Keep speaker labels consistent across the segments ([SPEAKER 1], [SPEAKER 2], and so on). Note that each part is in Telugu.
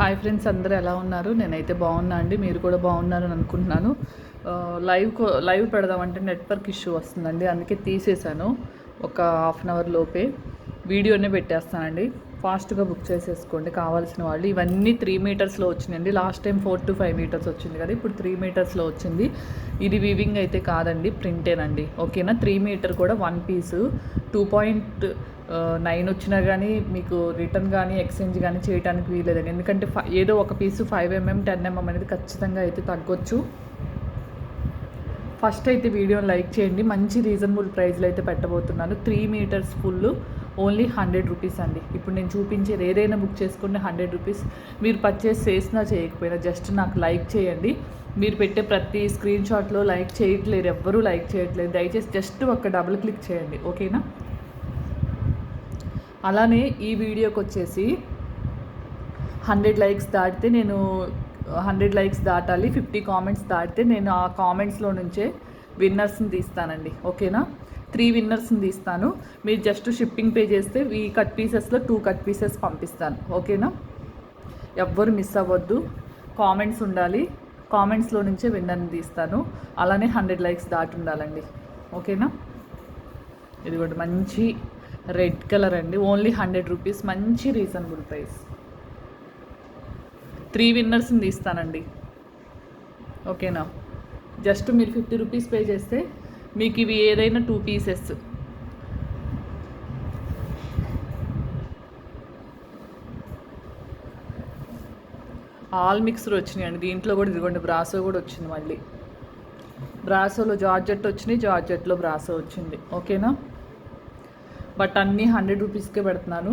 [SPEAKER 1] హాయ్ ఫ్రెండ్స్ అందరూ ఎలా ఉన్నారు? నేనైతే బాగున్నా అండి. మీరు కూడా బాగున్నారని అనుకుంటున్నాను. లైవ్ కో- లైవ్ పెడదామంటే నెట్వర్క్ ఇష్యూ వస్తుందండి. అందుకే తీసేశాను. ఒక హాఫ్ అన్ అవర్ లోపే. వీడియోనే పెట్టేస్తానండి. ఫాస్ట్గా బుక్ చేసేసుకోండి. కావాల్సిన వాళ్ళు. ఇవన్నీ త్రీ మీటర్స్లో వచ్చినాయండి. Last time four to five meters వచ్చింది కదా ఇప్పుడు త్రీ మీటర్స్లో వచ్చింది. ఇది వివింగ్ అయితే కాదండి ప్రింటేనండి. ఓకేనా? త్రీ మీటర్ కూడా one piece two point nine వచ్చినా కానీ మీకు రిటర్న్ కానీ ఎక్స్చేంజ్ కానీ చేయడానికి వీలేదండి ఎందుకంటే ఫై ఏదో ఒక piece five MM ten MM అనేది ఖచ్చితంగా అయితే తగ్గొచ్చు. ఫస్ట్ అయితే వీడియోని లైక్ చేయండి. మంచి రీజనబుల్ ప్రైస్లో అయితే పెట్టబోతున్నాను. Three meters full only hundred rupees అండి. ఇప్పుడు నేను చూపించేది ఏదైనా బుక్ చేసుకుంటే హండ్రెడ్ రూపీస్ మీరు పర్చేస్ చేసినా చేయకపోయినా జస్ట్ నాకు లైక్ చేయండి. మీరు పెట్టే ప్రతి స్క్రీన్ షాట్లో లైక్ చేయట్లేరు ఎవ్వరూ లైక్ చేయట్లేదు. దయచేసి జస్ట్ ఒక డబుల్ క్లిక్ చేయండి. ఓకేనా? అలానే ఈ వీడియోకి వచ్చేసి హండ్రెడ్ లైక్స్ దాటితే నేను హండ్రెడ్ లైక్స్ దాటాలి ఫిఫ్టీ కామెంట్స్ దాటితే నేను ఆ కామెంట్స్లో నుంచే విన్నర్స్ని తీస్తానండి. ఓకేనా? త్రీ విన్నర్స్ని తీస్తాను. మీరు జస్ట్ షిప్పింగ్ పే చేస్తే ఈ కట్ పీసెస్లో టూ కట్ పీసెస్ పంపిస్తాను. ఓకేనా? ఎవ్వరు మిస్ అవ్వద్దు. కామెంట్స్ ఉండాలి. కామెంట్స్లో నుంచే విన్నర్ని తీస్తాను. అలానే హండ్రెడ్ లైక్స్ దాటి ఉండాలండి. ఓకేనా? ఇది కూడా మంచి రెడ్ కలర్ అండి. Only hundred rupees. మంచి రీజనబుల్ ప్రైస్. త్రీ విన్నర్స్ని తీస్తానండి. ఓకేనా? జస్ట్ మీరు ఫిఫ్టీ రూపీస్ పే చేస్తే మీకు ఇవి ఏదైనా టూ పీసెస్ ఆల్ మిక్సర్ వచ్చినాయండి దీంట్లో కూడా ఇదిగోండి బ్రాసో కూడా వచ్చింది మళ్ళీ. బ్రాసోలో జార్జెట్ వచ్చినాయి జార్జెట్లో బ్రాసో వచ్చింది. ఓకేనా బట్ అన్నీ హండ్రెడ్ రూపీస్కే పెడుతున్నాను.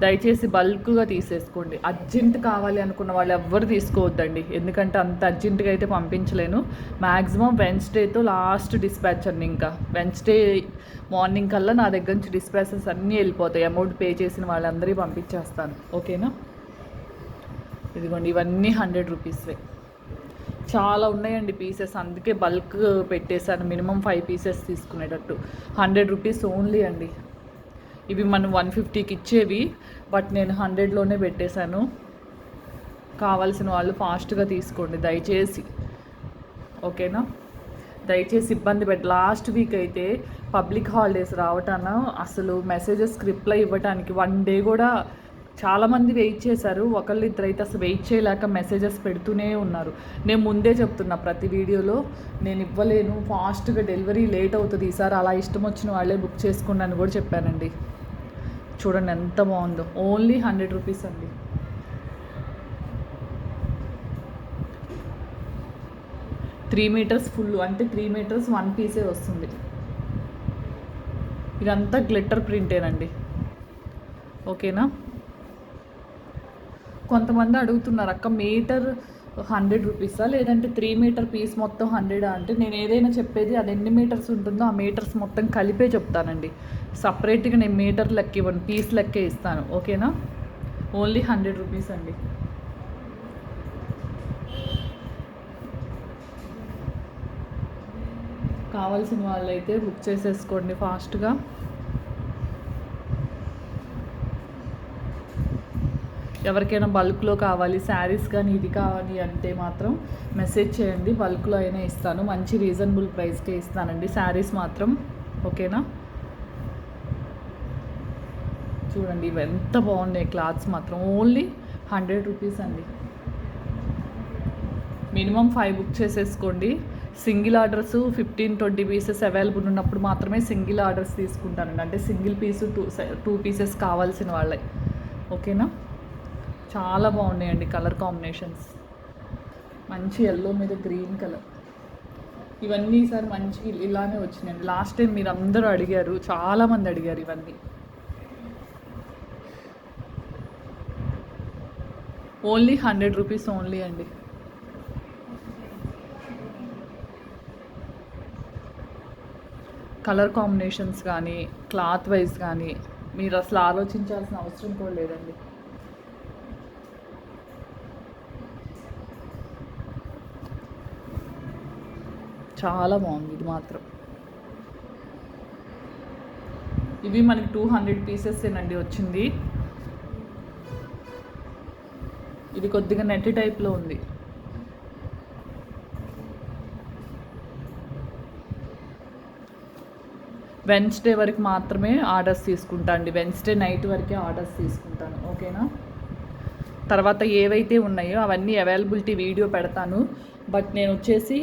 [SPEAKER 1] దయచేసి బల్క్గా తీసేసుకోండి. అర్జెంట్ కావాలి అనుకున్న వాళ్ళు ఎవ్వరు తీసుకోవద్దండి. ఎందుకంటే అంత అర్జెంటుగా అయితే పంపించలేను. మ్యాక్సిమం వెన్స్డేతో లాస్ట్ డిస్పాచ్ అండి ఇంకా. వెన్స్డే మార్నింగ్ కల్లా నా దగ్గర నుంచి డిస్పాచెస్ అన్నీ వెళ్ళిపోతాయి. అమౌంట్ పే చేసిన వాళ్ళందరికీ పంపించేస్తాను. ఓకేనా? ఇదిగోండి ఇవన్నీ హండ్రెడ్ రూపీస్వే. చాలా ఉన్నాయండి పీసెస్. అందుకే బల్క్ పెట్టేశాను. మినిమం ఫైవ్ పీసెస్ తీసుకునేటట్టు. హండ్రెడ్ రూపీస్ ఓన్లీ అండి. ఇవి మనం వన్ ఫిఫ్టీకి ఇచ్చేవి బట్ నేను హండ్రెడ్లోనే పెట్టేశాను. కావాల్సిన వాళ్ళు ఫాస్ట్గా తీసుకోండి దయచేసి. ఓకేనా? దయచేసి ఇబ్బంది పెట్టి లాస్ట్ వీక్ అయితే పబ్లిక్ హాలిడేస్ రావటాన అసలు మెసేజెస్ రిప్లై ఇవ్వటానికి వన్ డే కూడా చాలామంది వెయిట్ చేశారు. ఒకళ్ళు ఇద్దరు అయితే అసలు వెయిట్ చేయలేక మెసేజెస్ పెడుతూనే ఉన్నారు. నేను ముందే చెప్తున్నా ప్రతి వీడియోలో నేను ఇవ్వలేను. ఫాస్ట్గా డెలివరీ లేట్ అవుతుంది. ఈసారి అలా ఇష్టం వచ్చిన వాళ్ళే బుక్ చేసుకున్నాను కూడా చెప్పానండి. చూడండి ఎంత బాగుందో. ఓన్లీ హండ్రెడ్ రూపీస్ అండి. త్రీ మీటర్స్ ఫుల్ అంటే త్రీ మీటర్స్ వన్ పీసే వస్తుంది. ఇదంతా గ్లిట్టర్ ప్రింటేనండి ఓకేనా కొంతమంది అడుగుతున్నారు అక్క మీటర్ హండ్రెడ్ రూపీసా? లేదంటే త్రీ మీటర్ పీస్ మొత్తం హండ్రెడా? అంటే నేను ఏదైనా చెప్పేది అది ఎన్ని మీటర్స్ ఉంటుందో ఆ మీటర్స్ మొత్తం కలిపే చెప్తానండి. సపరేట్గా నేను మీటర్ లెక్క ఇవ్వను పీస్ లెక్కే ఇస్తాను. ఓకేనా? ఓన్లీ హండ్రెడ్ రూపీస్ అండి. కావాల్సిన వాళ్ళైతే బుక్ చేసేసుకోండి ఫాస్ట్గా. ఎవరికైనా బల్క్లో కావాలి శారీస్ కానీ ఇది కావాలి అంటే మాత్రం మెసేజ్ చేయండి. బల్క్లో అయినా ఇస్తాను. మంచి రీజనబుల్ ప్రైస్కే ఇస్తానండి. శారీస్ మాత్రం. ఓకేనా? చూడండి ఇవి ఎంత బాగున్నాయి క్లాత్స్ మాత్రం. ఓన్లీ హండ్రెడ్ రూపీస్ అండి. మినిమం ఫైవ్ బుక్ చేసేసుకోండి. Single orders fifteen twenty pieces available ఉన్నప్పుడు మాత్రమే సింగిల్ ఆర్డర్స్ తీసుకుంటానండి. అంటే single piece two two pieces కావాల్సిన వాళ్ళే. ఓకేనా? చాలా బాగున్నాయండి కలర్ కాంబినేషన్స్. మంచి ఎల్లో మీద గ్రీన్ కలర్ ఇవన్నీ ఈసారి మంచి ఇలానే వచ్చినాయండి. లాస్ట్ టైం మీరు అందరూ అడిగారు చాలామంది అడిగారు ఇవన్నీ. ఓన్లీ హండ్రెడ్ రూపీస్ ఓన్లీ అండి. కలర్ కాంబినేషన్స్ కానీ క్లాత్ వైజ్ కానీ మీరు అసలు ఆలోచించాల్సిన అవసరం కూడా లేదండి. చాలా బాగుంది ఇది మాత్రం. ఇవి మనకి టూ హండ్రెడ్ పీసెస్ ఏనండి వచ్చింది. ఇది కొద్దిగా నెట్ టైప్లో ఉంది. వెన్స్డే వరకు మాత్రమే ఆర్డర్స్ తీసుకుంటా అండి. వెన్స్డే నైట్ వరకే ఆర్డర్స్ తీసుకుంటాను. ఓకేనా? తర్వాత ఏవైతే ఉన్నాయో అవన్నీ అవైలబిలిటీ వీడియో పెడతాను. బట్ నేను వచ్చేసి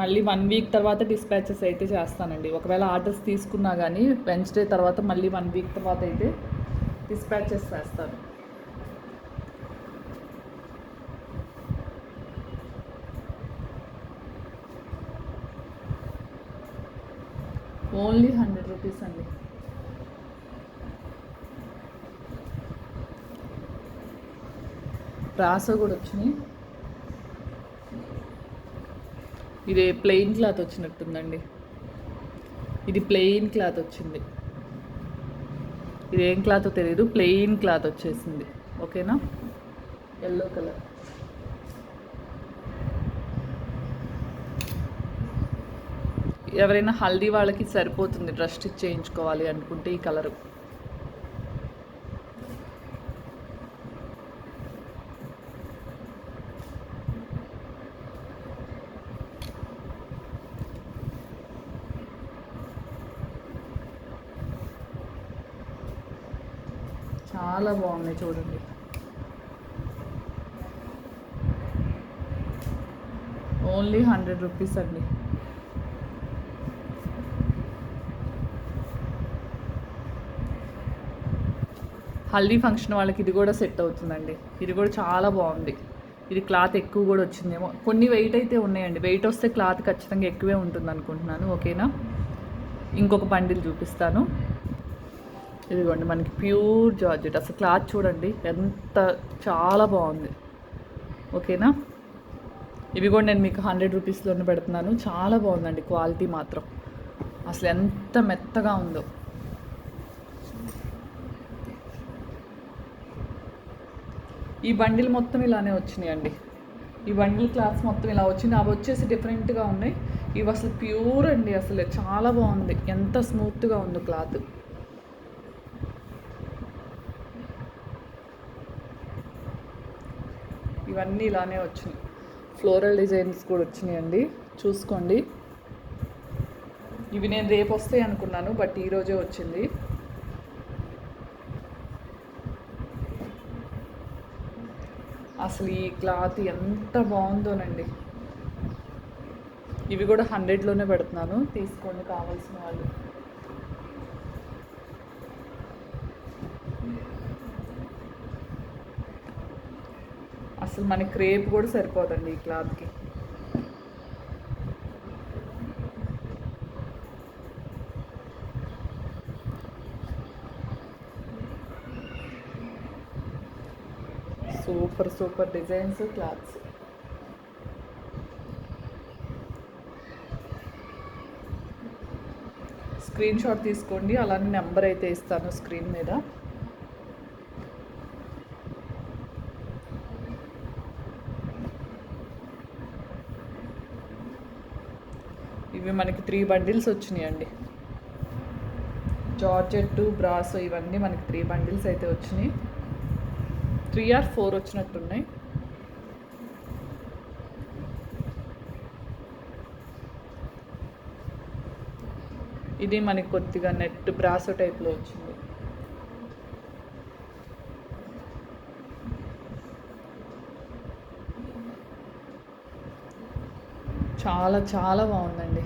[SPEAKER 1] మళ్ళీ వన్ వీక్ తర్వాత డిస్పాచెస్ అయితే చేస్తానండి. ఒకవేళ ఆర్డర్స్ తీసుకున్నా కానీ వెన్స్డే తర్వాత మళ్ళీ వన్ వీక్ తర్వాత అయితే డిస్పాచెస్ చేస్తాను. ఓన్లీ హండ్రెడ్ రూపీస్ అండి. రాసో కూడా వచ్చినాయి. ఇది ప్లెయిన్ క్లాత్ వచ్చినట్టుందండి. ఇది ప్లెయిన్ క్లాత్ వచ్చింది. ఇది ఏం క్లాత్ తెలియదు ప్లెయిన్ క్లాత్ వచ్చేసింది. ఓకేనా? ఎల్లో కలర్ ఎవరైనా హల్దీ వాళ్ళకి సరిపోతుంది డ్రెస్ స్టిచ్ చేయించుకోవాలి అనుకుంటే ఈ కలరు. చాలా బాగున్నాయి చూడండి. ఓన్లీ హండ్రెడ్ రూపీస్ అండి. హల్దీ ఫంక్షన్ వాళ్ళకి ఇది కూడా సెట్ అవుతుందండి. ఇది కూడా చాలా బాగుంది. ఇది క్లాత్ ఎక్కువ కూడా వచ్చిందేమో. కొన్ని వెయిట్ అయితే ఉన్నాయండి. వెయిట్ వస్తే క్లాత్ ఖచ్చితంగా ఎక్కువే ఉంటుంది అనుకుంటున్నాను ఓకేనా? ఇంకొక బండిల్ చూపిస్తాను. ఇదిగోండి మనకి ప్యూర్ జార్జెట్. అసలు క్లాత్ చూడండి ఎంత చాలా బాగుంది. ఓకేనా? ఇవి కూడా నేను మీకు హండ్రెడ్ రూపీస్లోనే పెడుతున్నాను. చాలా బాగుందండి క్వాలిటీ మాత్రం. అసలు ఎంత మెత్తగా ఉందో. ఈ బండిల్ మొత్తం ఇలానే వచ్చినాయండి. ఈ బండిల్ క్లాత్స్ మొత్తం ఇలా వచ్చింది. అవి వచ్చేసి డిఫరెంట్గా ఉన్నాయి. ఇవి అసలు ప్యూర్ అండి అసలు చాలా బాగుంది. ఎంత స్మూత్గా ఉందో క్లాత్. ఇవన్నీ ఇలానే వచ్చినాయి. ఫ్లోరల్ డిజైన్స్ కూడా వచ్చినాయండి. చూసుకోండి. ఇవి నేను రేపు వస్తాయి అనుకున్నాను బట్ ఈరోజే వచ్చింది. అసలు ఈ క్లాత్ ఎంత బాగుందోనండి. ఇవి కూడా హండ్రెడ్లోనే పెడుతున్నాను. తీసుకోండి కావాల్సిన వాళ్ళు. అసలు మన క్రేప్ కూడా సరిపోదండి ఈ క్లాత్కి. Super super designs cloths. Screen shot తీసుకోండి అలానే నెంబర్ అయితే ఇస్తాను స్క్రీన్ మీద. ఇవి మనకి త్రీ బండిల్స్ వచ్చినాయండి. జార్జెట్టు బ్రాస్ ఇవన్నీ మనకి త్రీ బండిల్స్ అయితే వచ్చినాయి. త్రీ ఆర్ ఫోర్ వచ్చినట్టున్నాయి. ఇది మనకి కొద్దిగా నెట్ బ్రాసో టైప్లో వచ్చింది. చాలా చాలా బాగుందండి.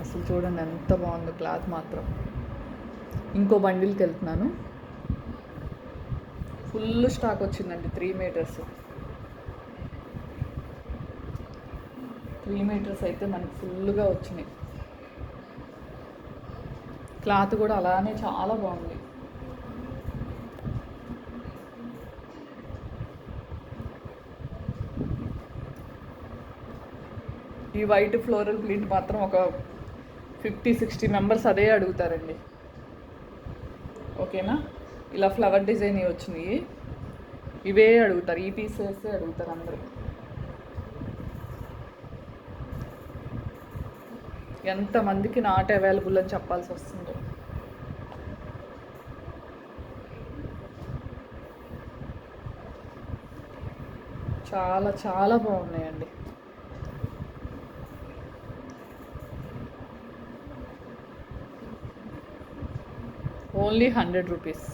[SPEAKER 1] అసలు చూడండి ఎంత బాగుందో క్లాత్ మాత్రం. ఇంకో బండిల్కి వెళ్తున్నాను. ఫుల్ స్టాక్ వచ్చిందండి త్రీ మీటర్స్. త్రీ మీటర్స్ అయితే మనకి ఫుల్గా వచ్చినాయి. క్లాత్ కూడా అలానే చాలా బాగుంది. ఈ వైట్ ఫ్లోరల్ ప్రింట్ మాత్రం ఒక ఫిఫ్టీ సిక్స్టీ మెంబర్స్ అదే అడుగుతారండి. ఓకేనా? ఇలా ఫ్లవర్ డిజైన్ వచ్చినాయి. ఇవే అడుగుతారు. ఈ పీసెస్ అడుగుతారు అందరూ. ఎంతమందికి నాట్ అవైలబుల్ అని చెప్పాల్సి వస్తుందో. చాలా చాలా బాగున్నాయండి. ఓన్లీ హండ్రెడ్ రూపీస్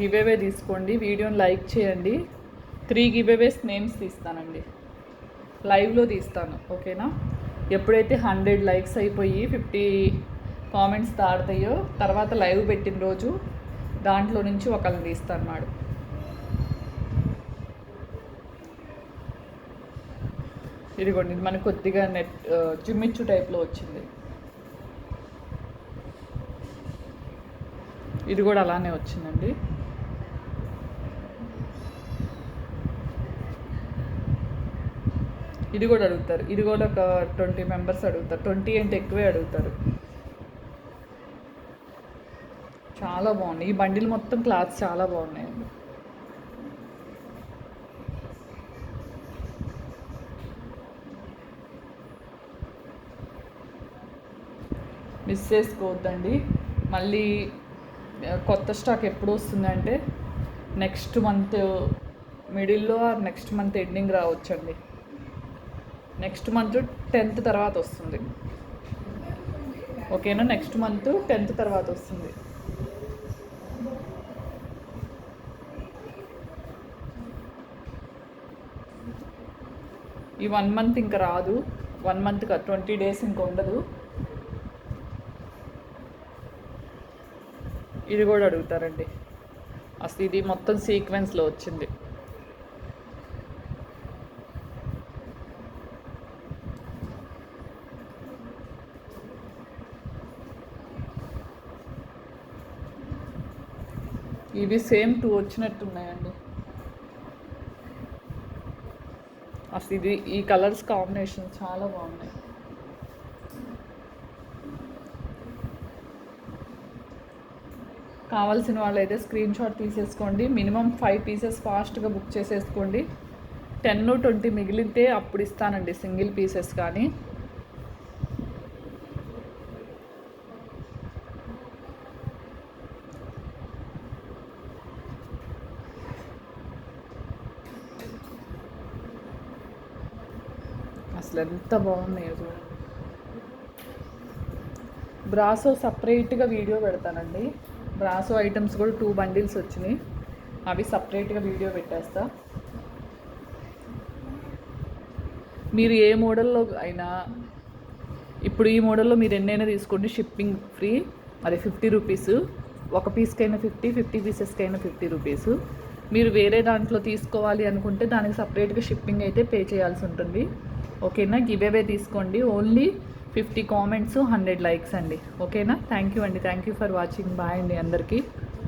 [SPEAKER 1] గివేవే తీసుకోండి వీడియోని లైక్ చేయండి. త్రీ గివేవేస్ నేమ్స్ తీస్తానండి. లైవ్లో తీస్తాను ఓకేనా? ఎప్పుడైతే హండ్రెడ్ లైక్స్ అయిపోయి ఫిఫ్టీ కామెంట్స్ దాడతాయో తర్వాత లైవ్ పెట్టిన రోజు దాంట్లో నుంచి ఒకళ్ళని తీస్తాను మాడు ఇదిగోండి ఇది మనకు కొద్దిగా నెట్ జిమ్మిచ్చు టైప్లో వచ్చింది. ఇది కూడా అలానే వచ్చిందండి. ఇది కూడా అడుగుతారు. ఇది కూడా ఒక ట్వంటీ మెంబర్స్ అడుగుతారు. ట్వంటీ అంటే ఎక్కువే అడుగుతారు. చాలా బాగున్నాయి. ఈ బండిలు మొత్తం క్లాత్స్ చాలా బాగున్నాయండి మిస్ చేసుకోవద్దండి. మళ్ళీ కొత్త స్టాక్ ఎప్పుడు వస్తుందంటే నెక్స్ట్ మంత్ మిడిల్లో ఆర్ నెక్స్ట్ మంత్ ఎండింగ్ రావచ్చండి. నెక్స్ట్ మంత్ టెన్త్ తర్వాత వస్తుంది. ఓకేనా? నెక్స్ట్ మంత్ టెన్త్ తర్వాత వస్తుంది. ఈ వన్ మంత్ ఇంకా రాదు. వన్ మంత్ ట్వంటీ డేస్ ఇంకా ఉండదు. ఇది కూడా అడుగుతారండి. అసలు ఇది మొత్తం సీక్వెన్స్లో వచ్చింది. ఇవి సేమ్ టూ వచ్చినట్టున్నాయండి. అసలు ఇది ఈ కలర్స్ కాంబినేషన్ చాలా బాగున్నాయి. కావాల్సిన వాళ్ళైతే స్క్రీన్ షాట్ తీసేసుకోండి. మినిమం ఫైవ్ పీసెస్ ఫాస్ట్గా బుక్ చేసేసుకోండి. టెన్ ట్వంటీ మిగిలితే అప్పుడు ఇస్తానండి సింగిల్ పీసెస్ కానీ. అసలు ఎంత బాగున్నాయో చూడండి బ్రాసో సపరేట్గా వీడియో పెడతానండి. బ్రాసో ఐటమ్స్ కూడా టూ బండిల్స్ వచ్చినాయి. అవి సపరేట్గా వీడియో పెట్టేస్తా. మీరు ఏ మోడల్లో అయినా ఇప్పుడు ఈ మోడల్లో మీరు ఎన్నైనా తీసుకోండి షిప్పింగ్ ఫ్రీ అది ఫిఫ్టీ రూపీస్ ఒక పీస్కైనా ఫిఫ్టీ ఫిఫ్టీ పీసెస్కైనా ఫిఫ్టీ రూపీస్ మీరు వేరే దాంట్లో తీసుకోవాలి అనుకుంటే దానికి సపరేట్గా షిప్పింగ్ అయితే పే చేయాల్సి ఉంటుంది. ఓకేనా? గివేవే తీసుకోండి. Only fifty comments hundred likes అండి. ఓకేనా? థ్యాంక్ యూ అండి. Thank you for watching. Bye అండి అందరికీ.